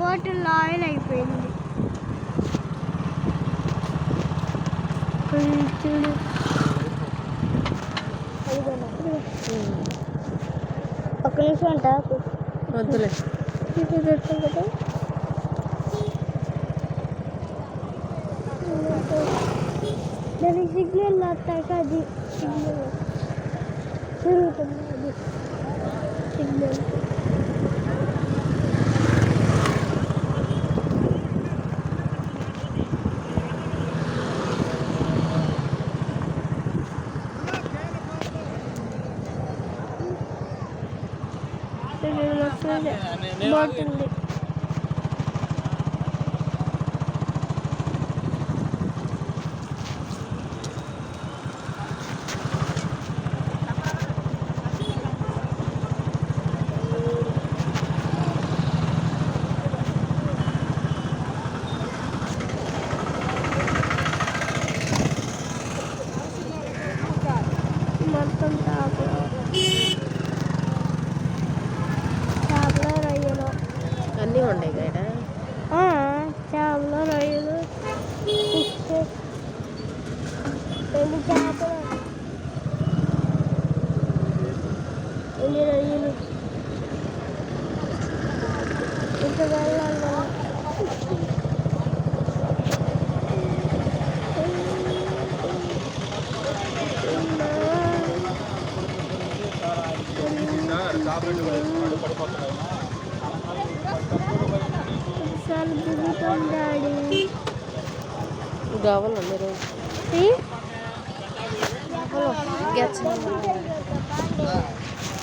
Bottle oil అయిపోయింది. చూడు. ఒక్క నిమిషం అంట వద్దులే. దానికి సిగ్నల్ వస్తాక అది. సిగ్నల్. తిరుగుతుంది అది సిగ్నల్. బాగుంటుంది. మొత్తం చేపలు చేపలు రొయ్యలు అన్నీ ఉన్నాయి గైడ ఆ, చేపలు రొయ్యలు ఫిష్ ఎన్ని చేపలు ఎన్ని రొయ్యలు ఇంత వెళ్ళాలి ఒకసారి దిగుతాం డాడీ కావాలి మీరు ఈ? గెచ్చ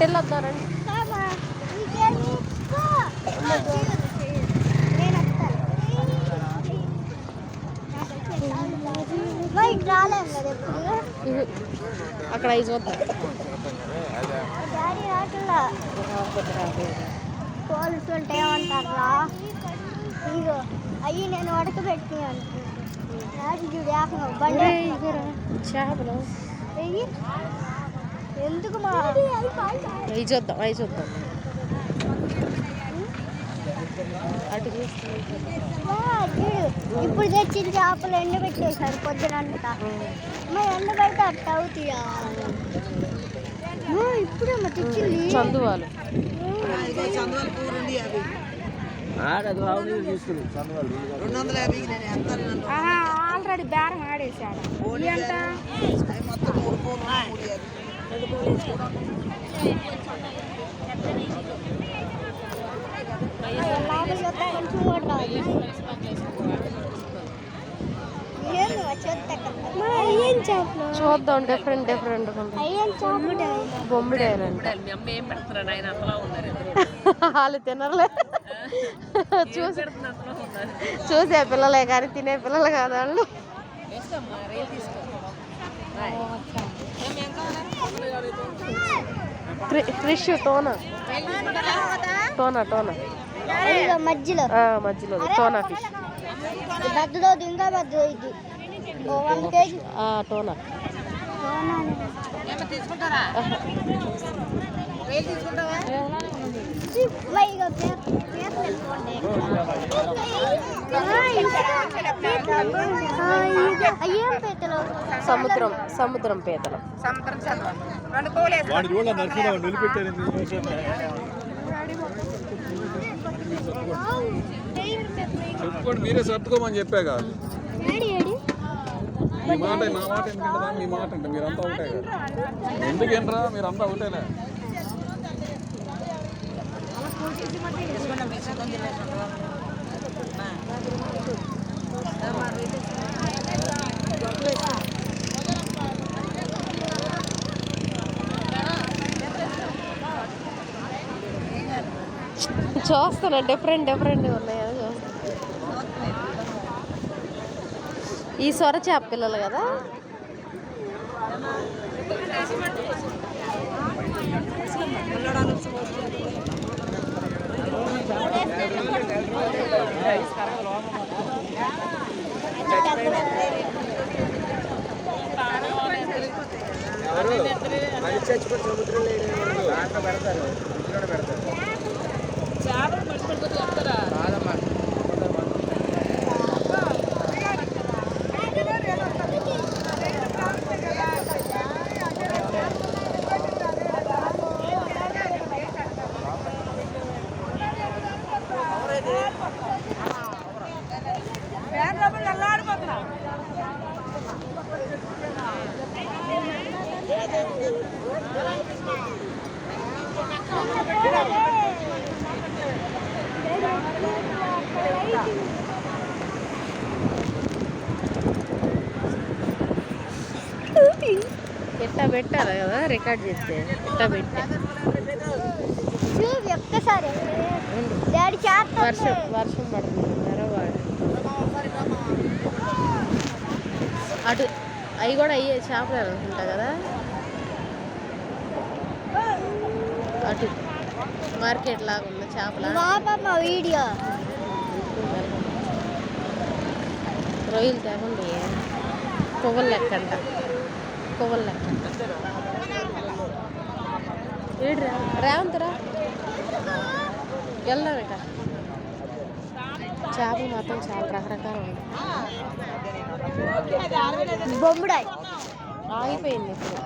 అటు ఎప్పుడు అక్కడ ఏమంటారా ఇదిగో అయ్యి నేను ఉడకబెట్టి ఇదిగోరా, చేపలు. ఎందుకు మా అవి చూద్దాం అవి చూద్దాం. అటు ఇప్పుడు తెచ్చిన చేపలు ఎండబెట్టేశారు పొద్దునంతా మరి ఎండబెడితే అట్ట అవుతాయా? ఇప్పుడే మా తెచ్చింది. చందువాలు. ఆల్రెడీ బేరం ఆడేసాడు చూద్దాం డిఫరెంట్ డిఫరెంట్ అయ్యేం వాళ్ళు తినరులే. చూసి చూసే పిల్లలే కానీ తినే పిల్లలు కాదు వాళ్ళు. Fresh tuna. Tuna tuna. మధ్యలో. ఆ, మధ్యలో. Tuna fish. పెద్దదో ఇంకా పెద్దదో ఇది. టోనా. అయ్యేం పెట్టలు సముద్రం సముద్రం పీతలు. చెప్పుకోండి మీరే సర్దుకోమని చెప్పాగా ఏడి మీ మాట నా మాట ఎందుకంటే మీ మాట అంటే మీరంతా కదా. ఎందుకేంట్రా మీరంతా ఒకటేలే చూస్తున్నా డిఫరెంట్ డిఫరెంట్ ఉన్నాయా చూస్తాను ఈ సొర చేప పిల్లలు కదా? దాంట్లో పెడతారు ఇంట్లోనే పెడతారు కాదమ్మా. ఇట్టా పెట్టారు కదా? రికార్డ్ చేస్తే ఇట్టా పెట్టా? ఒక్కసారి. వర్షం వర్షం పడుతుంది నెరవాడు అటు అవి కూడా అయ్యే చేపలు అనుకుంటా కదా? అటు మార్కెట్ లాగా ఉన్న చేపల? వీడియో. రొయ్యలు తేకుండా పువ్వులు లెక్కంట. లెక్కంట ఏడు రా రేవంత్ రా వెళ్దాం ఇక. చేపలు మాత్రం చాలా రకరకాలు ఉన్నాయి. బొమ్ముడాయి. ఆగిపోయింది. ఇప్పుడు